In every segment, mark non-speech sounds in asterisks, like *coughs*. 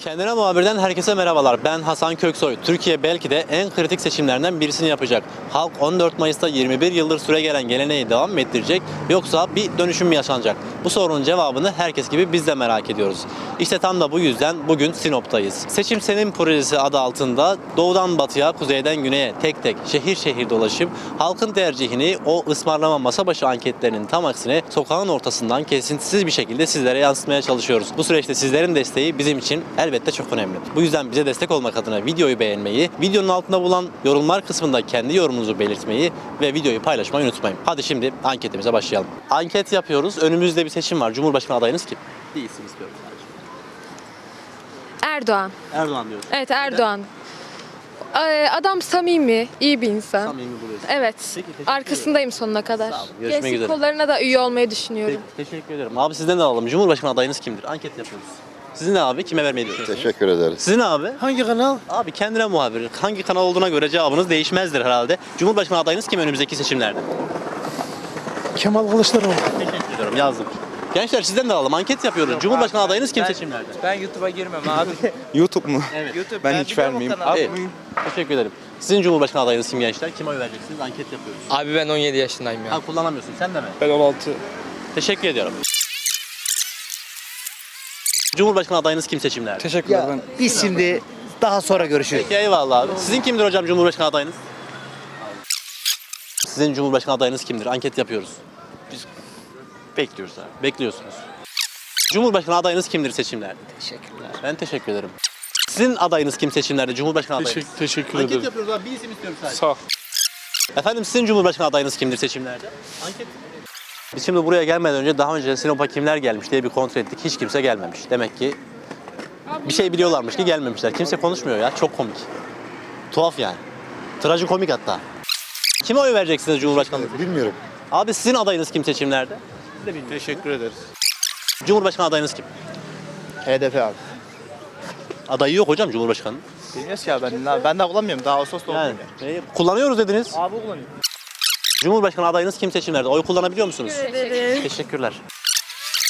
Kendine muhabirden herkese merhabalar. Ben Hasan Köksoy. Türkiye belki de en kritik seçimlerden birisini yapacak. Halk 14 Mayıs'ta 21 yıldır süre gelen geleneği devam mı ettirecek yoksa bir dönüşüm mü yaşanacak? Bu sorunun cevabını herkes gibi biz de merak ediyoruz. İşte tam da bu yüzden bugün Sinop'tayız. Seçim Senin projesi adı altında doğudan batıya, kuzeyden güneye tek tek şehir şehir dolaşıp halkın tercihini o ısmarlama masa başı anketlerinin tam aksine sokağın ortasından kesintisiz bir şekilde sizlere yansıtmaya çalışıyoruz. Bu süreçte sizlerin desteği bizim için elbette çok önemli. Bu yüzden bize destek olmak adına videoyu beğenmeyi, videonun altında bulunan yorumlar kısmında kendi yorumunuzu belirtmeyi ve videoyu paylaşmayı unutmayın. Hadi şimdi anketimize başlayalım. Anket yapıyoruz. Önümüzde bir seçim var. Cumhurbaşkanı adayınız kim? Bir isim istiyorum. Erdoğan. Erdoğan diyoruz. Evet Erdoğan. Ee, Adam samimi, iyi bir insan. Samimi buluyorsun. Evet. Peki, teşekkür Arkasındayım sonuna kadar. Sağ olun, görüşmek Gençlik üzere. kollarına da üye olmayı düşünüyorum. Peki, teşekkür ederim. Abi sizden de alalım. Cumhurbaşkanı adayınız kimdir? Anket yapıyoruz. Sizin ne abi? Kime vermeyi düşünüyorsunuz? Teşekkür ederiz. Sizin abi? Hangi kanal? Abi kendine muhabir. Hangi kanal olduğuna göre cevabınız değişmezdir herhalde. Cumhurbaşkanı adayınız kim önümüzdeki seçimlerde? Kemal Kılıçdaroğlu. Teşekkür ediyorum. Yazdım. Gençler sizden de alalım. Anket yapıyoruz. Cumhurbaşkanı adayınız kim Ben- seçimlerde? Ben YouTube'a girmem abi. *laughs* YouTube mu? Evet. YouTube Ben hiç biliyorum o vermeyeyim. kanalı. Evet. Teşekkür ederim. Sizin Cumhurbaşkanı adayınız kim gençler? Kime oy vereceksiniz? Anket yapıyoruz. Abi ben 17 yaşındayım ya. Ha kullanamıyorsun. Sen de mi? Ben 16. Teşekkür ediyorum. Cumhurbaşkanı adayınız kim seçimlerde? Teşekkürler ben. Biz şimdi daha sonra görüşürüz. Peki eyvallah abi. Sizin kimdir hocam Cumhurbaşkanı adayınız? Sizin Cumhurbaşkanı adayınız kimdir? Anket yapıyoruz. Biz bekliyoruz abi. Bekliyorsunuz. Cumhurbaşkanı adayınız kimdir seçimlerde? Teşekkürler. Ben teşekkür ederim. Sizin adayınız kim seçimlerde? Cumhurbaşkanı adayınız. Teşekkür, teşekkür Anket ederim. yapıyoruz abi. Bir isim istiyorum sadece. Sağ ol. Efendim sizin Cumhurbaşkanı adayınız kimdir seçimlerde? Anket. Biz şimdi buraya gelmeden önce daha önce Sinop'a kimler gelmiş diye bir kontrol ettik. Hiç kimse gelmemiş. Demek ki bir şey biliyorlarmış ki gelmemişler. Kimse konuşmuyor ya. Çok komik. Tuhaf yani. Trajikomik hatta. Kime oy vereceksiniz Cumhurbaşkanlığı? Bilmiyorum. Abi sizin adayınız kim seçimlerde? Teşekkür ederiz. Cumhurbaşkanı adayınız kim? HDP abi. Adayı yok hocam Cumhurbaşkanı. Bilmiyoruz ya ben, ben de kullanmıyorum. Daha Ağustos'ta Yani e, kullanıyoruz dediniz. Abi kullanıyorum. Cumhurbaşkanı adayınız kim seçimlerde? Oy kullanabiliyor musunuz? Teşekkürler.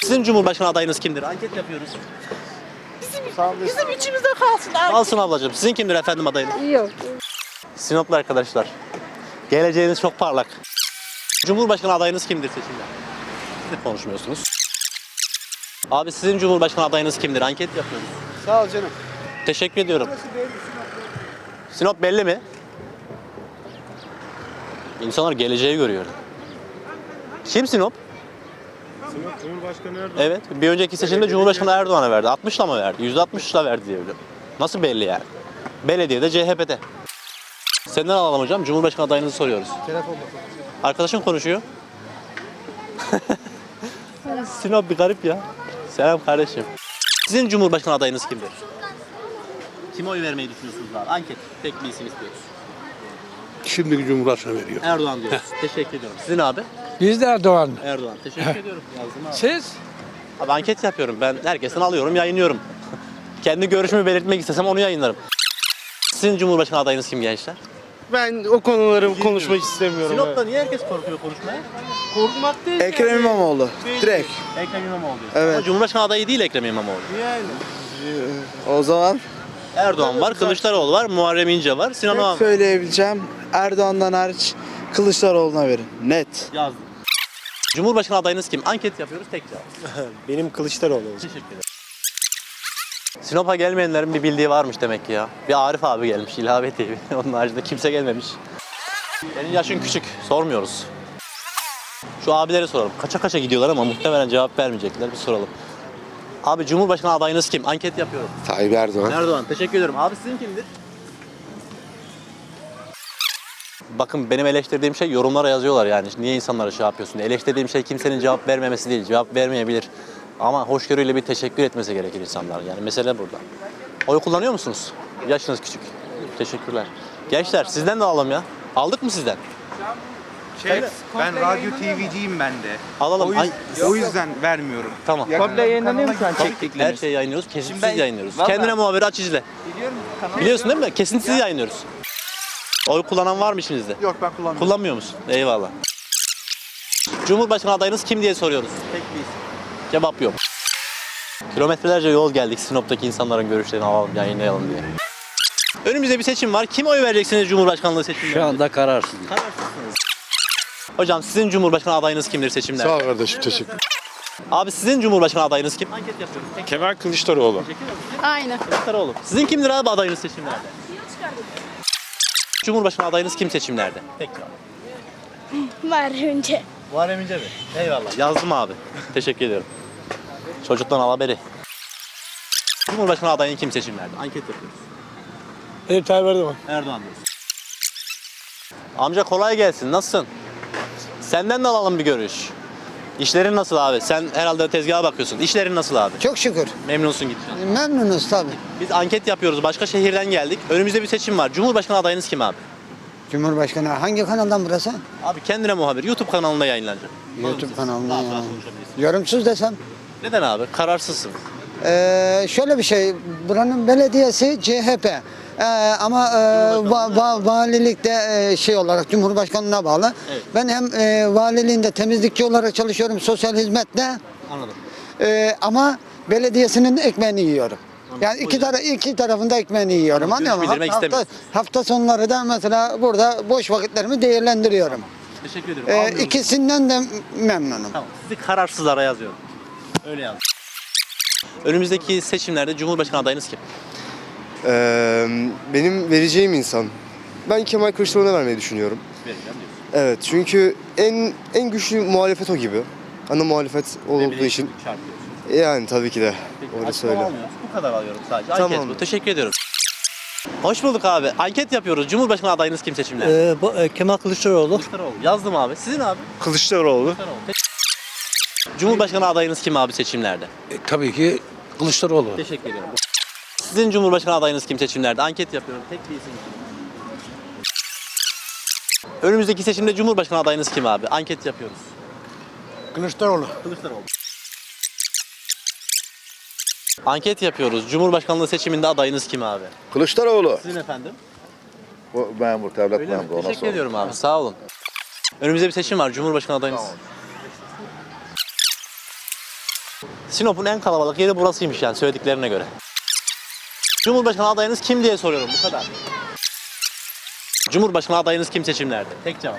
Sizin Cumhurbaşkanı adayınız kimdir? Anket yapıyoruz. Bizim içimizde kalsın abi. Alsın ablacığım. Sizin kimdir efendim adayınız? Yok. Sinoplu arkadaşlar. Geleceğiniz çok parlak. Cumhurbaşkanı adayınız kimdir seçimde? Ne konuşmuyorsunuz? Abi sizin Cumhurbaşkanı adayınız kimdir? Anket yapıyoruz. Sağ ol canım. Teşekkür ediyorum. Sinop belli mi? İnsanlar geleceği görüyor. Kim Sinop? Sinop Cumhurbaşkanı Erdoğan. Evet. Bir önceki seçimde Cumhurbaşkanı Erdoğan'a verdi. 60'la mı verdi? %60'la verdi diye biliyorum. Nasıl belli yani? Belediyede CHP'de. Senden alalım hocam. Cumhurbaşkanı adayınızı soruyoruz. Arkadaşın konuşuyor. Sinop bir garip ya. Selam kardeşim. Sizin Cumhurbaşkanı adayınız kimdir? Kime oy vermeyi düşünüyorsunuz abi? Anket. Tek bir isim istiyoruz. Şimdiki Cumhurbaşkanı veriyor. Erdoğan diyoruz. Teşekkür ediyorum. Sizin abi? Biz de Erdoğan. Erdoğan. Teşekkür ediyorum. Yazdım abi. Siz? Abi anket yapıyorum. Ben herkesten alıyorum, yayınlıyorum. Kendi görüşümü belirtmek istesem onu yayınlarım. Sizin Cumhurbaşkanı adayınız kim gençler? Ben o konuları konuşmak istemiyorum. Sinop'ta niye herkes korkuyor konuşmaya? Korkmak değil. Ekrem İmamoğlu. Direkt. Ekrem İmamoğlu diyor. Evet. Ama Cumhurbaşkanı adayı değil Ekrem İmamoğlu. Yani. O zaman Erdoğan var, Kılıçdaroğlu var, Muharrem İnce var, Sinan Oğan söyleyebileceğim. Erdoğan'dan hariç Kılıçdaroğlu'na verin. Net. yazdım. Cumhurbaşkanı adayınız kim? Anket yapıyoruz tek cevap. *laughs* Benim Kılıçdaroğlu. Teşekkür ederim. Sinop'a gelmeyenlerin bir bildiği varmış demek ki ya. Bir Arif abi gelmiş, ilave TV. *laughs* Onun haricinde kimse gelmemiş. Senin yaşın küçük, sormuyoruz. Şu abileri soralım. Kaça kaça gidiyorlar ama muhtemelen cevap vermeyecekler. Bir soralım. Abi Cumhurbaşkanı adayınız kim? Anket yapıyorum. Tayyip Erdoğan. Erdoğan. Teşekkür ederim. Abi sizin kimdir? Bakın benim eleştirdiğim şey yorumlara yazıyorlar yani. Niye insanlara şey yapıyorsun? diye. Eleştirdiğim şey kimsenin cevap vermemesi değil. Cevap vermeyebilir. Ama hoşgörüyle bir teşekkür etmesi gerekir insanlar. Yani mesele burada. Oy kullanıyor musunuz? Yaşınız küçük. Teşekkürler. Gençler sizden de alalım ya. Aldık mı sizden? Şey, ben radyo TV'ciyim ben de. Alalım. O, yüz- Ay, o yüzden vermiyorum. tamam. Komple yayınlanıyor mu şu an Her çektikleriniz? şeyi yayınlıyoruz. Kesintisiz ben- yayınlıyoruz. Vallahi- Kendine muhabiri aç izle. Biliyorum kanalı. Biliyorsun değil mi? Kesintisiz yayınlıyoruz. Oy kullanan var mı içinizde? Yok ben kullanmıyorum. Kullanmıyor musun? Eyvallah. Cumhurbaşkanı adayınız kim diye soruyoruz. Tek bir isim. Cevap yok. Kilometrelerce yol geldik Sinop'taki insanların görüşlerini alalım, yayınlayalım diye. Önümüzde bir seçim var. Kime oy vereceksiniz Cumhurbaşkanlığı seçimlerinde? Şu anda kararsız. Kararsızsınız. Hocam sizin Cumhurbaşkanı adayınız kimdir seçimlerde? Sağ ol kardeşim teşekkür Abi sizin Cumhurbaşkanı adayınız kim? Anket yapıyoruz. Kemal Kılıçdaroğlu. Aynen. Kılıçdaroğlu. Sizin kimdir abi adayınız seçimlerde? Cumhurbaşkanı adayınız kim seçimlerde? Cevap. Var önce. Muharrem İnce mi? Eyvallah. Yazdım abi. Teşekkür ediyorum. Çocuktan al haberi. Cumhurbaşkanı adayın kim seçimlerde? Anket yapıyoruz. Recep Tayyip Erdoğan. Erdoğan diyorsun. Amca kolay gelsin. Nasılsın? Senden de alalım bir görüş. İşlerin nasıl abi? Sen herhalde tezgaha bakıyorsun. İşlerin nasıl abi? Çok şükür. Memnunsun gidişattan. Memnunuz tabii. Biz anket yapıyoruz. Başka şehirden geldik. Önümüzde bir seçim var. Cumhurbaşkanı adayınız kim abi? Cumhurbaşkanı hangi kanaldan burası? Abi kendine muhabir. YouTube kanalında yayınlanacak. YouTube kanalından rahat konuşabilirsin. Yorumsuz desem. Neden abi? Kararsızsın. Ee, şöyle bir şey, buranın belediyesi CHP. Ee, ama e, va- va- valilikte e, şey olarak Cumhurbaşkanlığına bağlı. Evet. Ben hem e, valiliğinde temizlikçi olarak çalışıyorum sosyal hizmette. Anladım. Ee, ama belediyesinin ekmeğini yiyorum. Yani O iki, tara iki tarafında ekmeğini yiyorum. Anladım, Anlıyor musun? Hafta, istemiyorsun. hafta sonları da mesela burada boş vakitlerimi değerlendiriyorum. Teşekkür ederim. Ee, ikisinden de memnunum. Tamam. Sizi kararsızlara yazıyorum. Öyle yaz. Önümüzdeki seçimlerde Cumhurbaşkanı adayınız kim? Ee, benim vereceğim insan. Ben Kemal Kılıçdaroğlu'na vermeyi düşünüyorum. Evet çünkü en en güçlü muhalefet o gibi. Ana muhalefet olduğu için. Yani tabii ki de. Peki, Öyle açıklama söyle. almıyoruz. Bu kadar alıyorum sadece. Tamam. Anket bu. Teşekkür ediyorum. Hoş bulduk abi. Anket yapıyoruz. Cumhurbaşkanı adayınız kim seçimlerde? Ee, bu, e, Kemal Kılıçdaroğlu. Kılıçdaroğlu. Yazdım abi. Sizin abi? Kılıçdaroğlu. Kılıçdaroğlu. Cumhurbaşkanı adayınız kim abi seçimlerde? E, tabii ki Kılıçdaroğlu. Teşekkür ediyorum. Sizin Cumhurbaşkanı adayınız kim seçimlerde? Anket yapıyorum. Tek bir isim. Önümüzdeki seçimde Cumhurbaşkanı adayınız kim abi? Anket yapıyoruz. Kılıçdaroğlu. Kılıçdaroğlu. Anket yapıyoruz. Cumhurbaşkanlığı seçiminde adayınız kim abi? Kılıçdaroğlu. Sizin efendim? O memur, devlet Öyle mi? memuru. ona Teşekkür sor. ediyorum abi. Sağ olun. Önümüzde bir seçim var. Cumhurbaşkanı adayınız. Sinop'un en kalabalık yeri burasıymış yani söylediklerine göre. Cumhurbaşkanı adayınız kim diye soruyorum bu kadar. Cumhurbaşkanı adayınız kim seçimlerde? Tek cevap.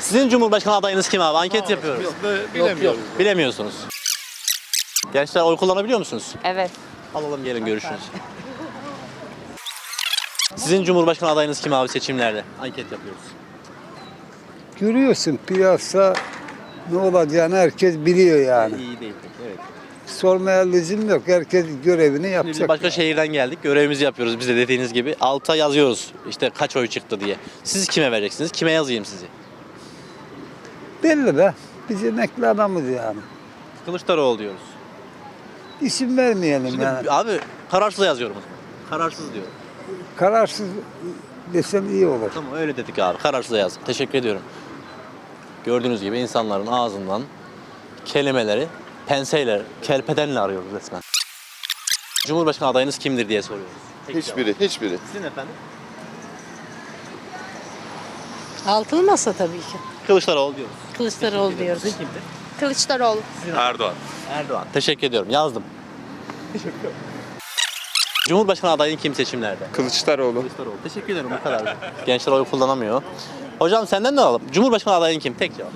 Sizin Cumhurbaşkanı adayınız kim abi? Anket yapıyoruz. Bilemiyorum. Bilemiyorsunuz. Gençler oy kullanabiliyor musunuz? Evet. Alalım gelin görüşürüz. Sizin Cumhurbaşkanı adayınız kim abi seçimlerde? Anket yapıyoruz. Görüyorsun piyasa ne olacağını herkes biliyor yani. İyi değil peki. Sormaya lüzum yok. Herkes görevini Şimdi biz yapacak. başka şehirden geldik. Görevimizi yapıyoruz biz de dediğiniz gibi. Alta yazıyoruz işte kaç oy çıktı diye. Siz kime vereceksiniz? Kime yazayım sizi? Belli de. Biz emekli adamız yani. Kılıçdaroğlu diyoruz. İsim vermeyelim Şimdi yani. abi kararsız yazıyorum. Kararsız diyorum. Kararsız desem iyi olur. Tamam öyle dedik abi. Kararsız yazdım. Teşekkür ediyorum. Gördüğünüz gibi insanların ağzından kelimeleri penseyle, kelpedenle arıyoruz resmen. Cumhurbaşkanı adayınız kimdir diye soruyoruz. Tek cevap. Hiçbiri, hiçbiri. Sizin efendim? Altılı masa tabii ki. Kılıçdaroğlu diyoruz. Kılıçdaroğlu diyoruz. Sizin kimdir? Kılıçdaroğlu. Erdoğan. Erdoğan. Teşekkür ediyorum. Yazdım. Cumhurbaşkanı adayın kim seçimlerde? Kılıçdaroğlu. Kılıçdaroğlu. Teşekkür ederim bu kadar. Gençler oy kullanamıyor. Hocam senden de alalım. Cumhurbaşkanı adayın kim? Tek cevap.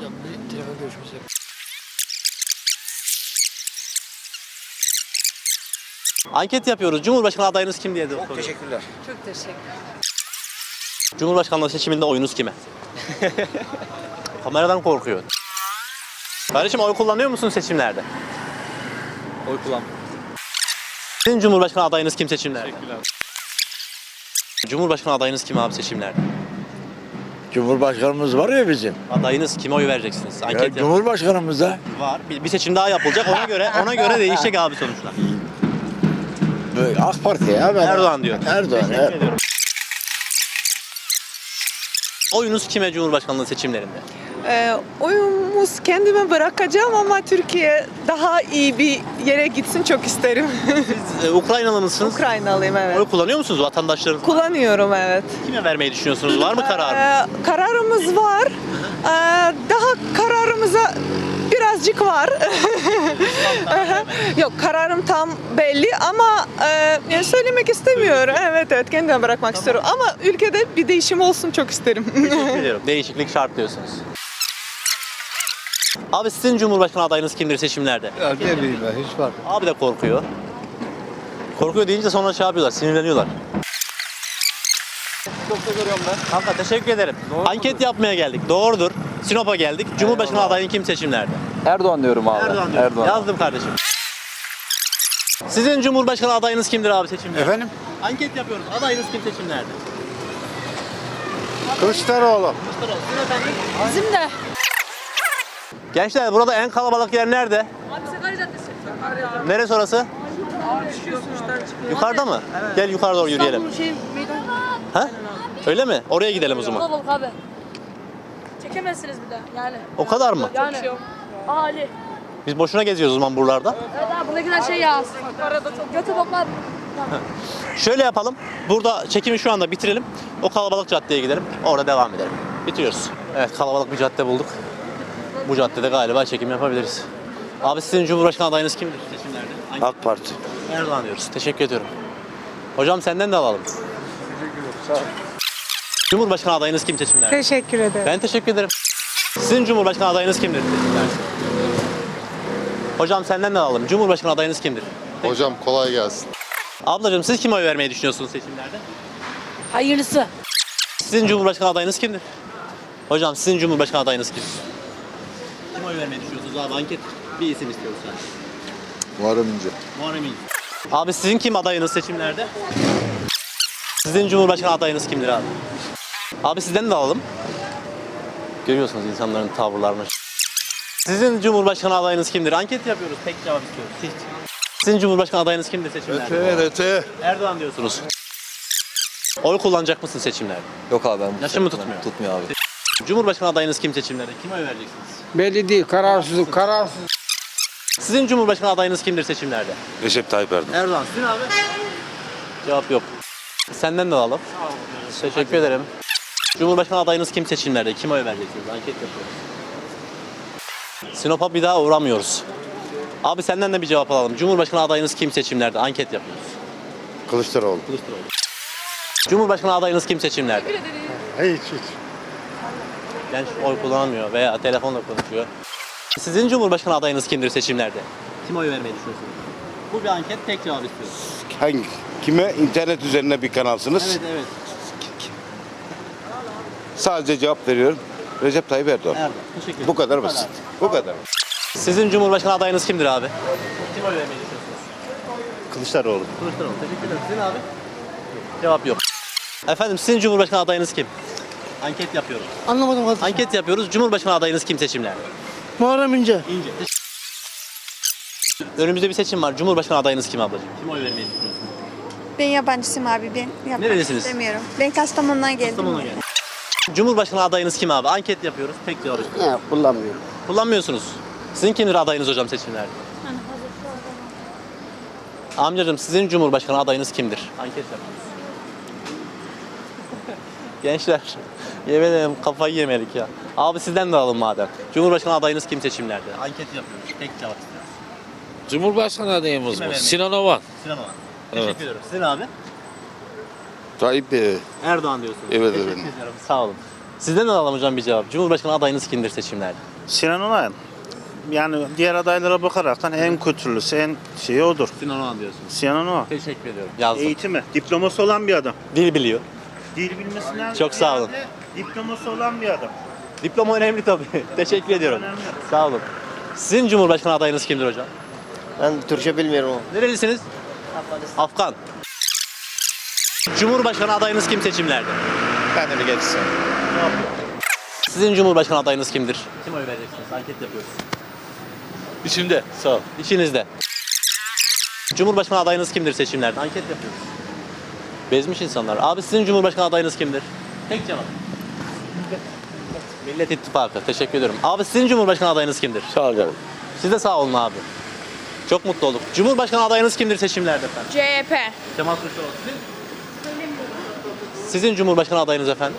Anket yapıyoruz. Cumhurbaşkanı adayınız kim diye de soruyoruz. Teşekkürler. Çok teşekkür Cumhurbaşkanlığı seçiminde oyunuz kime? *laughs* Kameradan korkuyor. Kardeşim oy kullanıyor musun seçimlerde? Oy kullan. Sizin Cumhurbaşkanı adayınız kim seçimlerde? Cumhurbaşkanı adayınız kim abi seçimlerde? Cumhurbaşkanımız var ya bizim. Adayınız kime oy vereceksiniz? Anket yap- Cumhurbaşkanımıza var. Bir, bir seçim daha yapılacak. Ona göre ona göre *laughs* değişecek abi sonuçlar. AK Parti ya ben. Erdoğan diyor. Erdoğan. Ediyorum. Oyunuz kime Cumhurbaşkanlığı seçimlerinde? Ee, oyumuz kendime bırakacağım ama Türkiye daha iyi bir yere gitsin çok isterim. Siz e, Ukraynalı mısınız? Ukraynalıyım evet. Oy kullanıyor musunuz vatandaşlarınız? Kullanıyorum evet. Kime vermeyi düşünüyorsunuz? Var mı karar? Ee, kararımız var. Ee, daha kararımıza birazcık var. *laughs* Yok kararım tam belli ama e, söylemek istemiyorum. Evet evet kendime bırakmak istiyorum. Ama ülkede bir değişim olsun çok isterim. Teşekkür *laughs* ediyorum. Değişiklik şart diyorsunuz. Abi sizin Cumhurbaşkanı adayınız kimdir seçimlerde? Ya ne bileyim ben hiç fark Abi de korkuyor. Korkuyor deyince sonra şey yapıyorlar, sinirleniyorlar. Çok görüyorum ben. Kanka teşekkür ederim. Anket yapmaya geldik. Doğrudur. Sinop'a geldik. Cumhurbaşkanı adayın kim seçimlerde? Erdoğan diyorum abi. Erdoğan diyor. Yazdım kardeşim. Sizin Cumhurbaşkanı adayınız kimdir abi seçimlerde? Efendim? Anket yapıyoruz. Adayınız kim seçimlerde? Kılıçdaroğlu. Bizim de. Gençler burada en kalabalık yer nerede? Abi Sakarya Caddesi. Neresi orası? Yukarıda mı? Gel yukarı doğru yürüyelim. şey meydan. Ha? Öyle mi? Oraya gidelim o zaman. Kalabalık abi. Çekemezsiniz bir de yani. O kadar mı? Yani. Ali. Biz boşuna geziyoruz o zaman buralarda. Evet abi buradakiler şey ya. Arada çok. Götü boklar. Şöyle yapalım. Burada çekimi şu anda bitirelim. O kalabalık caddeye gidelim. Orada devam edelim. Bitiriyoruz. Evet kalabalık bir cadde bulduk. Bu caddede galiba çekim yapabiliriz. Abi sizin Cumhurbaşkanı adayınız kimdir seçimlerde? Hangi- AK Parti. Erdoğan diyoruz. Teşekkür ediyorum. Hocam senden de alalım. Cumhurbaşkanı adayınız kim seçimlerde? Teşekkür ederim. Ben teşekkür ederim. Sizin Cumhurbaşkanı adayınız kimdir? seçimlerde? Hocam senden de alalım. Cumhurbaşkanı adayınız kimdir? Hocam kolay gelsin. Ablacığım siz kime oy vermeyi düşünüyorsunuz seçimlerde? Hayırlısı. Sizin Cumhurbaşkanı adayınız kimdir? Hocam sizin Cumhurbaşkanı adayınız kim? Kim oy vermeyi düşünüyorsunuz abi? Anket bir isim istiyoruz sadece. Muharrem İnce. Muharrem İnce. Abi sizin kim adayınız seçimlerde? Sizin Cumhurbaşkanı adayınız kimdir abi? Abi sizden de alalım. Görüyorsunuz insanların tavırlarını. Sizin Cumhurbaşkanı adayınız kimdir? Anket yapıyoruz. Tek cevap istiyoruz. Hiç. Sizin Cumhurbaşkanı adayınız kimdir seçimlerde? öte. Erdoğan diyorsunuz. Oy kullanacak mısın seçimlerde? Yok abi ben. Yaşın mı tutmuyor? Tutmuyor abi. Cumhurbaşkanı adayınız kim seçimlerde? Kime oy vereceksiniz? Belli değil kararsızlık kararsız. Sizin Cumhurbaşkanı adayınız kimdir seçimlerde? Recep Tayyip Erdoğan. Erdoğan. Sizin abi? Cevap yok. Senden de alalım. Teşekkür ederim. Cumhurbaşkanı adayınız kim seçimlerde? Kime oy vereceksiniz? Anket yapıyoruz. Sinop'a bir daha uğramıyoruz. Abi senden de bir cevap alalım. Cumhurbaşkanı adayınız kim seçimlerde? Anket yapıyoruz. Kılıçdaroğlu. Kılıçdaroğlu. Cumhurbaşkanı adayınız kim seçimlerde? Hiç hiç. Genç oy kullanamıyor veya telefonla konuşuyor. Sizin Cumhurbaşkanı adayınız kimdir seçimlerde? Kime oy vermeyi düşünüyorsunuz? Bu bir anket tek cevap istiyoruz. Hangi? Kime? İnternet üzerine bir kanalsınız. Evet evet. Sadece cevap veriyorum. Recep Tayyip Erdoğan. Erdoğan. Teşekkür ederim. Bu kadar basit. Bu kadar. Sizin Cumhurbaşkanı adayınız kimdir abi? Kim oy vermeyi düşünüyorsunuz? Kılıçdaroğlu. Kılıçdaroğlu. Teşekkür ederim. Sizin abi? Cevap yok. Efendim sizin Cumhurbaşkanı adayınız kim? Anket yapıyoruz. Anlamadım kardeşim. Anket yapıyoruz. Cumhurbaşkanı adayınız kim seçimlerde? Muharrem İnce. İnce. Önümüzde bir seçim var. Cumhurbaşkanı adayınız kim ablacığım? Kim oy vermeyi düşünüyorsunuz? Ben yabancısıyım abi ben. Yapmak Nerelisiniz? istemiyorum. Ben Kastamonu'dan geldim. Kastamonu'na geldim. Cumhurbaşkanı adayınız kim abi? Anket yapıyoruz. Tek cevap istiyoruz. Ya kullanmıyorum. Kullanmıyorsunuz. Sizin kimdir adayınız hocam seçimlerde? Amcacığım sizin Cumhurbaşkanı adayınız kimdir? Anket yapıyoruz. *laughs* Gençler, yemin ederim kafayı yemedik ya. Abi sizden de alalım madem. Cumhurbaşkanı adayınız kim seçimlerde? Anket yapıyoruz. Tek cevap istiyoruz. Cumhurbaşkanı adayımız Kime mı? vermeyi? Sinan Ovan. Sinan Oğan. Evet. Teşekkür ederim. Sizin abi? Tayyip Bey. Erdoğan diyorsunuz. Evet, Teşekkür evet. ediyorum. Sağ olun. Sizden de alalım hocam bir cevap. Cumhurbaşkanı adayınız kimdir seçimlerde? Sinan Ovan. Yani diğer adaylara bakaraktan en kötülüsü, en şeyi odur. Sinan Oğan diyorsunuz. Sinan Ovan. Teşekkür ediyorum. Yazdım. Eğitimi, diploması olan bir adam. Dil biliyor. Dil bilmesinden Çok sağ olun. ziyade Diploması olan bir adam. Diploma önemli tabii. *laughs* Teşekkür ediyorum. Önemli. Sağ olun. Sizin Cumhurbaşkanı adayınız kimdir hocam? Ben Türkçe bilmiyorum. Nerelisiniz? Afgan. Cumhurbaşkanı adayınız kim seçimlerde? Ben de bir geçsin. Sizin Cumhurbaşkanı adayınız kimdir? Kim oy vereceksiniz? Anket yapıyoruz. İçimde. Sağ ol. İçinizde. Cumhurbaşkanı adayınız kimdir seçimlerde? Anket yapıyoruz. Bezmiş insanlar. Abi sizin Cumhurbaşkanı adayınız kimdir? Tek cevap. Millet İttifakı. Teşekkür ediyorum. Abi sizin Cumhurbaşkanı adayınız kimdir? Sağ ol canım. Siz de sağ olun abi. Çok mutlu olduk. Cumhurbaşkanı adayınız kimdir seçimlerde efendim? CHP. Kemal Kılıçdaroğlu. Sizin? Sizin Cumhurbaşkanı adayınız efendim?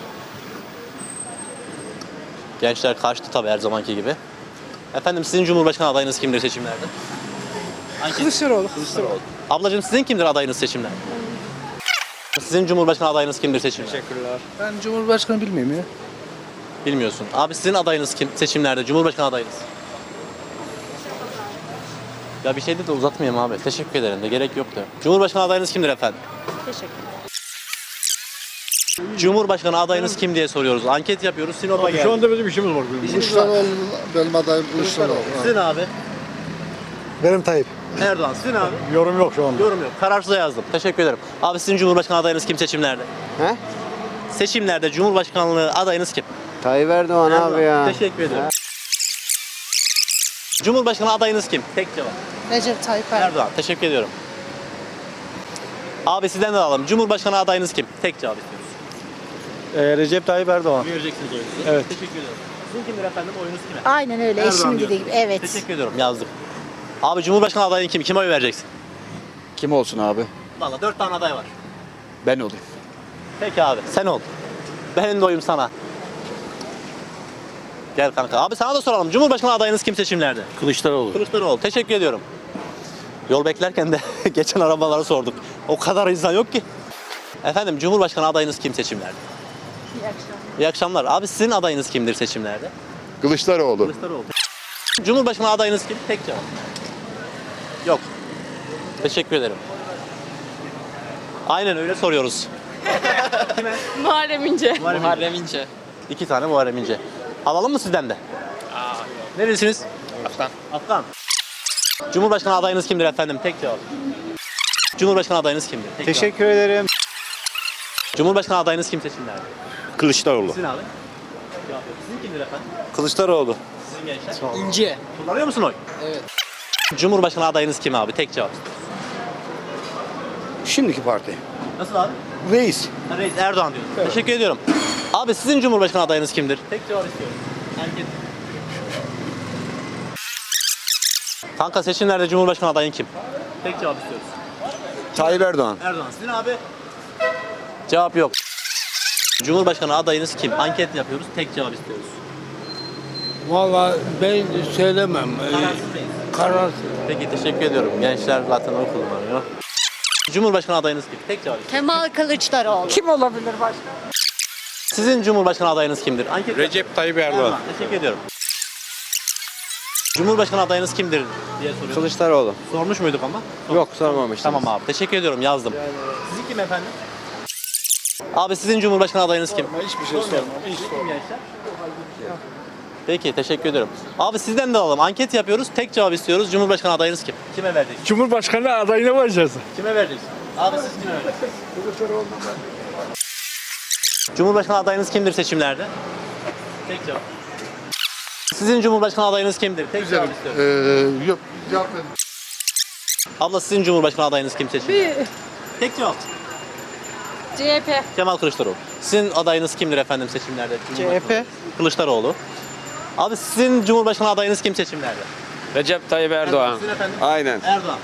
Gençler kaçtı tabii her zamanki gibi. Efendim sizin Cumhurbaşkanı adayınız kimdir seçimlerde? Anket. Kılıçdaroğlu. Kılıçdaroğlu. Ablacığım sizin kimdir adayınız seçimlerde? Sizin Cumhurbaşkanı adayınız kimdir seçimlerde? Teşekkürler. Ben Cumhurbaşkanı bilmiyorum ya. Bilmiyorsun. Abi sizin adayınız kim seçimlerde? Cumhurbaşkanı adayınız. Ya bir şey de uzatmayayım abi. Teşekkür ederim de gerek yoktu. Cumhurbaşkanı adayınız kimdir efendim? Cumhurbaşkanı adayınız kim diye soruyoruz. Anket yapıyoruz. Sinop'a geldik. Şu anda bizim işimiz var. Kılıçdaroğlu benim adayım Kılıçdaroğlu. Sizin abi. Benim Tayyip. Erdoğan. Sizin abi. Yorum yok şu anda. Yorum yok. Kararsıza yazdım. Teşekkür ederim. Abi sizin Cumhurbaşkanı adayınız kim seçimlerde? He? Seçimlerde Cumhurbaşkanlığı adayınız kim? Tayyip Erdoğan abi ya. Teşekkür ederim. Cumhurbaşkanı adayınız kim? Tek cevap. Recep Tayyip Erdoğan. Erdoğan. Teşekkür ediyorum. Abi sizden de alalım. Cumhurbaşkanı adayınız kim? Tek cevap istiyoruz. Ee, Recep Tayyip Erdoğan. Vereceksiniz oyunuzu. Evet. Teşekkür ederim. Sizin kimdir efendim? Oyunuz kime? Aynen öyle Erdoğan eşimin dediği gibi. Evet. Teşekkür ediyorum. Yazdım. Abi Cumhurbaşkanı adayın kim? Kime oy vereceksin? Kim olsun abi? Valla dört tane aday var. Ben olayım. Peki abi sen ol. Benim de oyum sana. Gel kanka. Abi sana da soralım. Cumhurbaşkanı adayınız kim seçimlerde? Kılıçdaroğlu. Kılıçdaroğlu. Teşekkür ediyorum. Yol beklerken de *laughs* geçen arabaları sorduk. O kadar insan yok ki. Efendim Cumhurbaşkanı adayınız kim seçimlerde? İyi akşamlar. İyi akşamlar. Abi sizin adayınız kimdir seçimlerde? Kılıçdaroğlu. Kılıçdaroğlu. Cumhurbaşkanı adayınız kim? Tek cevap. Yok. Teşekkür ederim. Aynen öyle soruyoruz. *laughs* Muharrem İnce. Muharrem İnce. İki tane Muharrem İnce. Alalım mı sizden de? Nerelisiniz? Afgan. Afgan. Cumhurbaşkanı adayınız kimdir efendim? Tek cevap. Cumhurbaşkanı adayınız kimdir? Tek cevap. Teşekkür ederim. Cumhurbaşkanı adayınız kim seçimlerde? Kılıçdaroğlu. Sizin abi. Cevap yok. Sizin kimdir efendim? Kılıçdaroğlu. Sizin gençler. İnce. Kullanıyor musun oy? Evet. Cumhurbaşkanı adayınız kim abi? Tek cevap. Şimdiki parti. Nasıl abi? Reis. Ha, Reis Erdoğan diyor. Teşekkür ediyorum. Abi sizin Cumhurbaşkanı adayınız kimdir? Tek cevap istiyorum. Anket. Kanka seçimlerde Cumhurbaşkanı adayın kim? Tek cevap istiyoruz. Tayyip Erdoğan. Erdoğan. Sizin abi? Cevap yok. Cumhurbaşkanı adayınız kim? Anket yapıyoruz. Tek cevap istiyoruz. Valla ben söylemem. Kararsız mıyız? Kararsız. Peki teşekkür ediyorum. Gençler zaten oy kullanıyor. Cumhurbaşkanı adayınız kim? Tek cevap istiyoruz. Kemal Kılıçdaroğlu. Kim olabilir başka? Sizin Cumhurbaşkanı adayınız kimdir? Anket Recep Tayyip Erdoğan. Teşekkür ediyorum. Cumhurbaşkanı adayınız kimdir diye soruyoruz. Kılıçdaroğlu. Sormuş muyduk ama? Yok sormamıştım. Tamam abi. Teşekkür ediyorum. Yazdım. Sizin kim efendim? Abi sizin Cumhurbaşkanı adayınız kim? Hiçbir şey sormam. Kim gençler? Peki teşekkür ediyorum. Abi sizden de alalım. Anket yapıyoruz. Tek cevap istiyoruz. Cumhurbaşkanı adayınız kim? Kime vereceksin? Cumhurbaşkanı adayına varacağız. Kime vereceksin? Abi siz kime vereceksiniz? Cumhurbaşkanı adayınız kimdir seçimlerde? Tek cevap. Sizin Cumhurbaşkanı adayınız kimdir? Tek cevap istiyorum. Ee, yok. Cevap verin. Abla sizin Cumhurbaşkanı adayınız kim seçimlerde? Tek cevap. CHP. Kemal Kılıçdaroğlu. Sizin adayınız kimdir efendim seçimlerde? CHP. Kılıçdaroğlu. Abi sizin Cumhurbaşkanı adayınız kim seçimlerde? Recep Tayyip Erdoğan. Sizin efendim? Aynen. Erdoğan.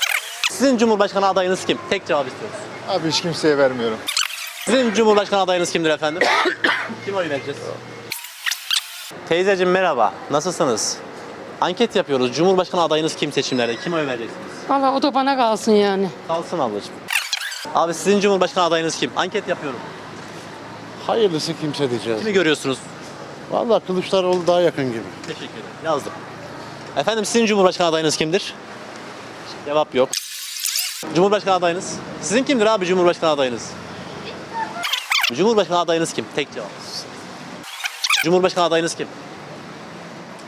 Sizin Cumhurbaşkanı adayınız kim? Tek cevap istiyoruz. Abi hiç kimseye vermiyorum. Sizin Cumhurbaşkanı adayınız kimdir efendim? *coughs* Kim oy vereceğiz? Teyzeciğim merhaba. Nasılsınız? Anket yapıyoruz. Cumhurbaşkanı adayınız kim seçimlerde? Kim oy vereceksiniz? Valla o da bana kalsın yani. Kalsın ablacığım. Abi sizin Cumhurbaşkanı adayınız kim? Anket yapıyorum. Hayırlısı kimse diyeceğiz. Kimi görüyorsunuz? Valla Kılıçdaroğlu daha yakın gibi. Teşekkür ederim. Yazdım. Efendim sizin Cumhurbaşkanı adayınız kimdir? Cevap yok. Cumhurbaşkanı adayınız? Sizin kimdir abi Cumhurbaşkanı adayınız? Cumhurbaşkanı adayınız kim? Tek cevap. Cumhurbaşkanı adayınız kim?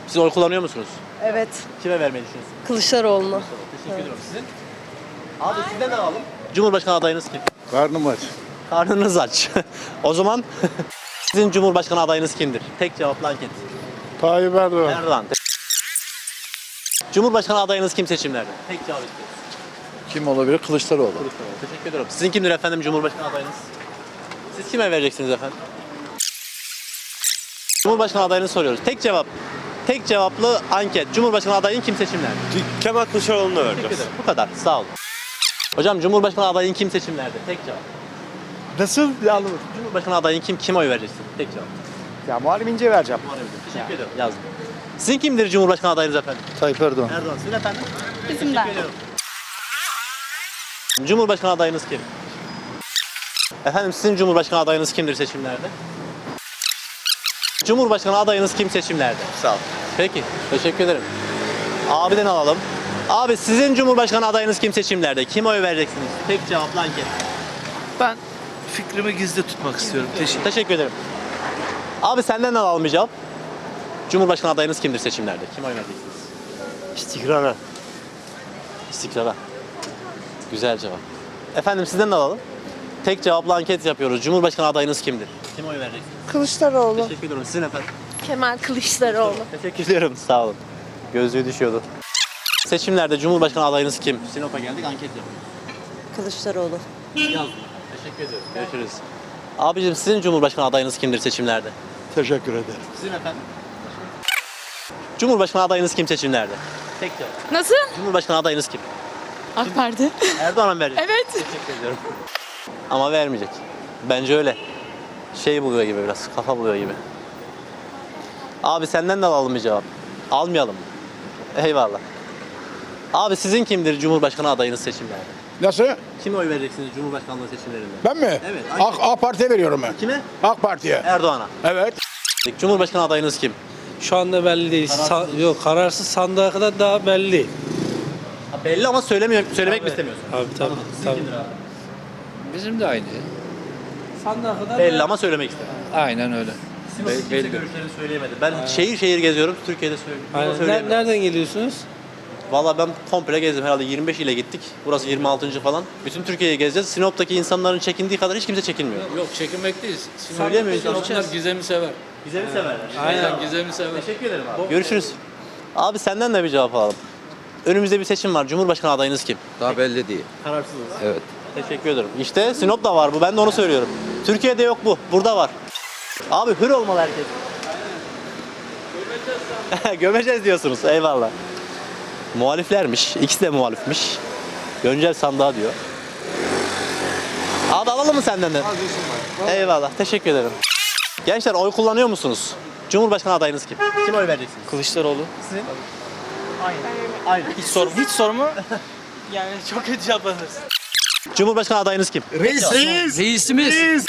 Siz oy kullanıyor musunuz? Evet. Kime vermeyi düşünüyorsunuz? Kılıçdaroğlu'na. Teşekkür ediyorum. Sizin? Abi sizden de alalım. Cumhurbaşkanı adayınız kim? Karnım aç. Karnınız aç. *laughs* o zaman *laughs* sizin Cumhurbaşkanı adayınız kimdir? Tek cevaplı anket. Tayyip Erdoğan. Erdoğan. Cumhurbaşkanı adayınız kim seçimlerde? Tek cevap istiyoruz. Kim olabilir? Kılıçdaroğlu. Kılıçdaroğlu. Teşekkür ediyorum. Sizin kimdir efendim Cumhurbaşkanı adayınız? Siz kime vereceksiniz efendim? Cumhurbaşkanı adayını soruyoruz. Tek cevap. Tek cevaplı anket. Cumhurbaşkanı adayın kim seçimlerde? Kemal Kılıçdaroğlu'na Teşekkür vereceğiz. ederim. Bu kadar. Sağ olun. Hocam Cumhurbaşkanı adayın kim seçimlerde? Tek cevap. Nasıl? Yalnız. Cumhurbaşkanı adayın kim? Kime oy vereceksin? Tek cevap. Ya Muharrem İnce vereceğim. Muharrem İnce. Teşekkür ederim. Yazdım. Sizin kimdir Cumhurbaşkanı adayınız efendim? Tayyip Erdoğan. Erdoğan. Sizin efendim? Bizim de. Cumhurbaşkanı adayınız kim? Efendim sizin Cumhurbaşkanı adayınız kimdir seçimlerde? Cumhurbaşkanı adayınız kim seçimlerde? Sağ ol. Peki, teşekkür ederim. Abiden alalım. Abi sizin Cumhurbaşkanı adayınız kim seçimlerde? Kim oy vereceksiniz? Tek cevapla anket. Ben fikrimi gizli tutmak istiyorum. Teşekkür Teşekkür ederim. Abi senden de alalım bir cevap. Cumhurbaşkanı adayınız kimdir seçimlerde? Kim oy vereceksiniz? İstikrara. İstikrara. Güzel cevap. Efendim sizden de alalım. Tek cevaplı anket yapıyoruz. Cumhurbaşkanı adayınız kimdir? Kim oy vereceksiniz? Kılıçdaroğlu. Teşekkür ederim. Sizin efendim? Kemal Kılıçdaroğlu. Teşekkür ediyorum. Sağ olun. Gözlüğü düşüyordu. Seçimlerde Cumhurbaşkanı adayınız kim? Sinop'a geldik anket yapıyoruz. Kılıçdaroğlu. Yazdım. Teşekkür ediyorum. Görüşürüz. Abicim sizin Cumhurbaşkanı adayınız kimdir seçimlerde? Teşekkür ederim. Sizin efendim? Cumhurbaşkanı adayınız kim seçimlerde? Tek cevap. Nasıl? Cumhurbaşkanı adayınız kim? AK Parti. Erdoğan'a mı verecek? Evet. Teşekkür ediyorum. Ama vermeyecek. Bence öyle. Şey buluyor gibi biraz, kafa buluyor gibi. Abi senden de alalım bir cevap. Almayalım mı? Eyvallah. Abi sizin kimdir Cumhurbaşkanı adayınız seçimlerde? Nasıl? Kime oy vereceksiniz Cumhurbaşkanlığı seçimlerinde? Ben mi? Evet, AK, AK Parti'ye veriyorum ben. Kime? AK Parti'ye. Erdoğan'a. Evet. Cumhurbaşkanı adayınız kim? Şu anda belli değil. Sa- yok kararsız sandığa kadar daha belli değil. Ha, belli ama söylemiyor, söylemek mi istemiyorsun? Abi tabii. Anladım. Sizin tabii. kimdir abi? Bizim de aynı. Sandığa kadar Belli ama söylemek istemiyor. Aynen öyle. Sinop'ta kimse belli. görüşlerini söyleyemedi. Ben şehir şehir geziyorum, Türkiye'de söylüyorum. Aynen. Nereden geliyorsunuz? Valla ben komple gezdim herhalde 25 ile gittik. Burası 26. falan. Bütün Türkiye'yi gezeceğiz. Sinop'taki insanların çekindiği kadar hiç kimse çekinmiyor. Yok çekinmek değil. Söyleyemiyoruz, Sinoplar görüşeceğiz. gizemi sever. Bize mi severler? Aynen gizemi sever. Teşekkür ederim abi. Görüşürüz. Abi senden de bir cevap alalım. Önümüzde bir seçim var. Cumhurbaşkanı adayınız kim? Daha belli değil. Kararsızız. Evet. Teşekkür ederim. İşte Sinop'ta var bu. Ben de onu söylüyorum. Türkiye'de yok bu. Burada var. Abi hür olmalı herkes. Gömeceğiz *laughs* Gömeceğiz diyorsunuz. Eyvallah. Muhaliflermiş. İkisi de muhalifmiş. Göncel sandığa diyor. Abi alalım mı senden de? Eyvallah. Teşekkür ederim. Gençler oy kullanıyor musunuz? Cumhurbaşkanı adayınız kim? Kim oy vereceksiniz? Kılıçdaroğlu. Sizin? Aynı. Hiç sorum. Hiç *laughs* sorma. yani çok kötü cevapladınız. Cumhurbaşkanı adayınız kim? Reis, reis. Reisimiz.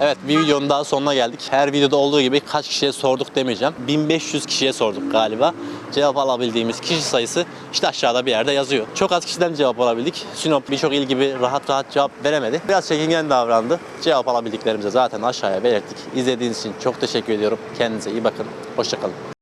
Evet bir videonun daha sonuna geldik. Her videoda olduğu gibi kaç kişiye sorduk demeyeceğim. 1500 kişiye sorduk galiba. Cevap alabildiğimiz kişi sayısı işte aşağıda bir yerde yazıyor. Çok az kişiden cevap alabildik. Sinop birçok il gibi rahat rahat cevap veremedi. Biraz çekingen davrandı. Cevap alabildiklerimize zaten aşağıya belirttik. İzlediğiniz için çok teşekkür ediyorum. Kendinize iyi bakın. Hoşçakalın.